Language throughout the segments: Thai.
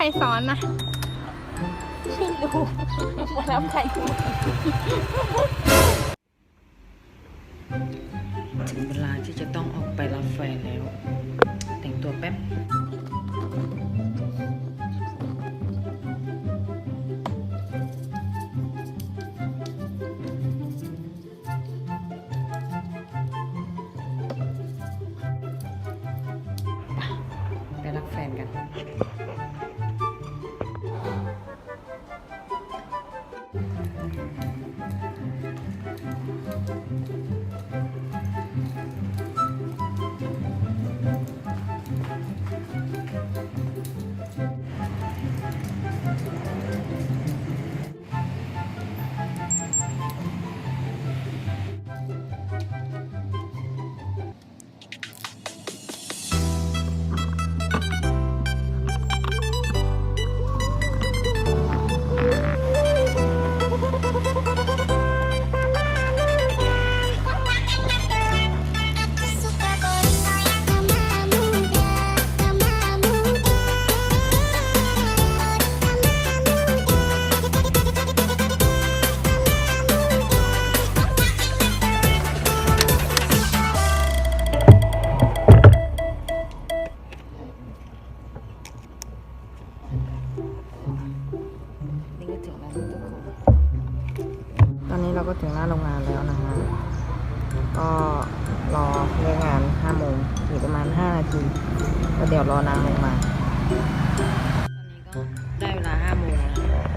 ใครซ้อนนะไม่รู้มารับใครถึงเวลาที่จะต้องออกไปรับแฟนแล้ว แต่งตัวแป๊บไปรับแฟนกัน เราก็ถึงหน้าโรงงานแล้วนะฮะ ก็รอเลิกงาน5โมงอีกประมาณ5นาทีก็เดี๋ยวรอนางลงมา ตอนนี้ก็ได้เวลา5โมงแล้ว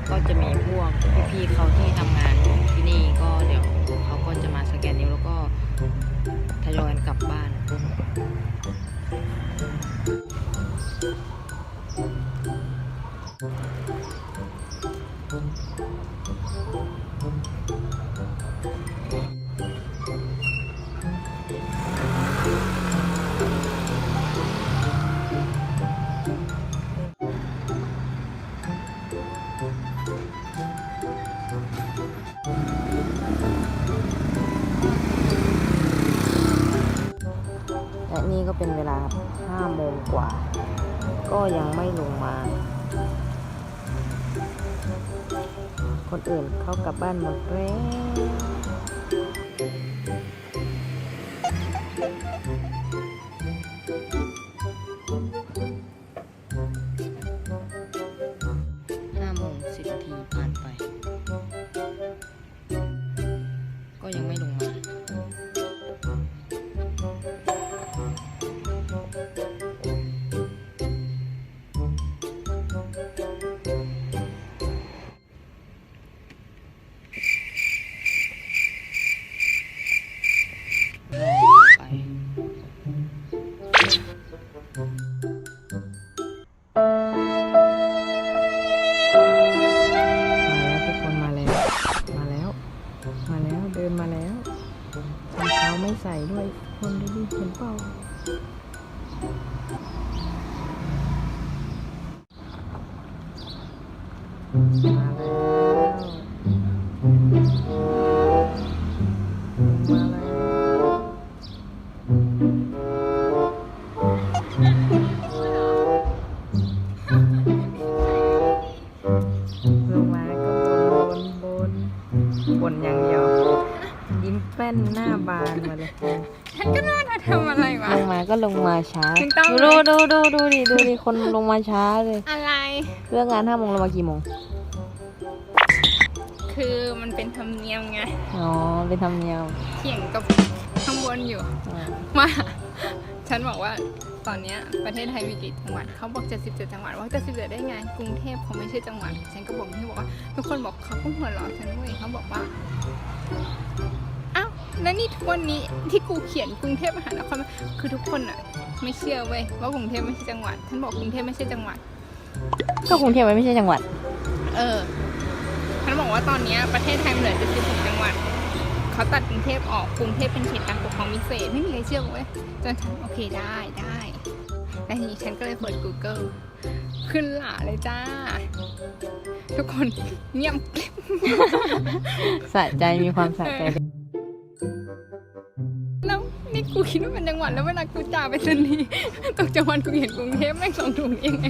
ก็จะมีพวกพี่ๆเขาที่ทำงานอยู่ที่นี่ก็เดี๋ยวเขาก็จะมาสแกนนิ้วแล้วก็ทยอยกันกลับบ้าน และนี่ก็เป็นเวลา5โมงกว่า ก็ยังไม่ลงมา คนอื่นเขากลับบ้านหมดแล้ว ทุกคนมาแล้ว มาแล้ว มาแล้วเดินมาแล้วรองเท้าไม่ใส่ด้วยคนดูดิเห็นเปล่ามาแล้ว บนอย่างเดียว ยิ้มแป้นหน้าบานมาเลยฉันก็น่าจะทำอะไรวะ ลงมาก็ลงมาช้า ถึงต้อง ดูดูดูดูดิดูดิคนลงมาช้าเลย อะไรเลิกงานห้าโมงลงมากี่โมง คือมันเป็นธรรมเนียมไงอ๋อเป็นธรรมเนียมเถียงกับข้างบนอยู่อ่าว่า ฉันบอกว่าตอนเนี้ยประเทศไทยมีกี่จังหวัดเขาบอก 77 จังหวัดว่า77ได้ไงกรุงเทพเขาไม่ใช่จังหวัด ฉันก็บอกที่บอกว่า ทุกคนบอกเขาก็หัวเราะฉันเว้ยเขาบอกว่าอ้าวแล้วนี่ทุกวันนี้ที่กูเขียนกรุงเทพมหานครคือทุกคนอะไม่เชื่อเว้ยว่ากรุงเทพไม่ใช่จังหวัดฉันบอกกรุงเทพไม่ใช่จังหวัดก็กรุงเทพมันไม่ใช่จังหวัด เออฉันบอกว่าตอนเนี้ยประเทศไทยมันเหลือ76จังหวัด เขาตัดกรุงเทพออกกรุงเทพเป็นเขตการปกครองพิเศษไม่มีใครเชื่อเว้ยจนฉันโอเคได้ได้แล้วทีนี้ฉันก็เลยเปิด Google ขึ้นหลาเลยจ้า ทุกคนเงียบกริบสะใจมีความสะใจแล้วนี่กูคิดว่าเป็นจังหวัดแล้วเวลากูจ่าไปสนีย์ตกจังหวัดกูเห็นกรุงเทพแม่งสองถุงเองไง